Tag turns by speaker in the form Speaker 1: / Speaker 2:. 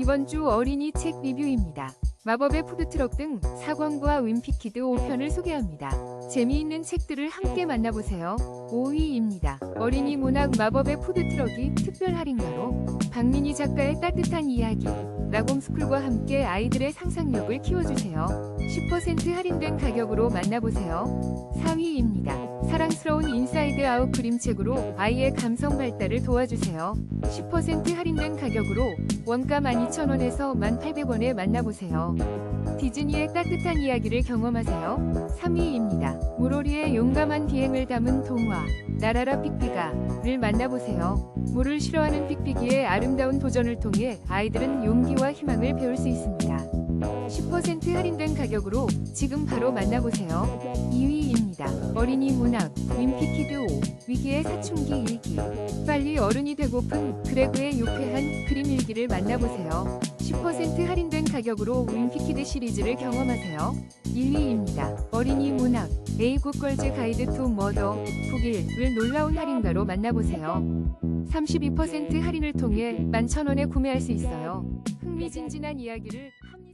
Speaker 1: 이번 주 어린이 책 리뷰입니다. 마법의 푸드트럭 등 사광과 윈피키드 5편을 소개합니다. 재미있는 책들을 함께 만나보세요. 5위입니다. 어린이 문학 마법의 푸드트럭이 특별 할인가로 박민희 작가의 따뜻한 이야기 라곰스쿨과 함께 아이들의 상상력을 키워주세요. 10% 할인된 가격으로 만나보세요. 4위입니다. 사랑스러운 인사 아웃 그림책으로 아이의 감성 발달을 도와주세요. 10% 할인된 가격으로 원가 12,000원에서 1,800원에 만나보세요. 디즈니의 따뜻한 이야기를 경험하세요. 3위입니다. 무로리의 용감한 비행을 담은 동화 나라라 픽피가를 만나보세요. 물을 싫어하는 픽피기의 아름다운 도전을 통해 아이들은 용기와 희망을 배울 수 있습니다. 10% 할인된 가격으로 지금 바로 만나보세요. 2위입니다. 어린이 문학 윈피키드 5 위기의 사춘기 일기 빨리 어른이 되고픈 그레그의 유쾌한 그림 일기를 만나보세요. 10% 할인된 가격으로 윈피키드 시리즈를 경험하세요. 1위입니다. 어린이 문학 A 굿걸즈 가이드 투 머더 북일 을 놀라운 할인가로 만나보세요. 32% 할인을 통해 11,000원에 구매할 수 있어요. 흥미진진한 이야기를 한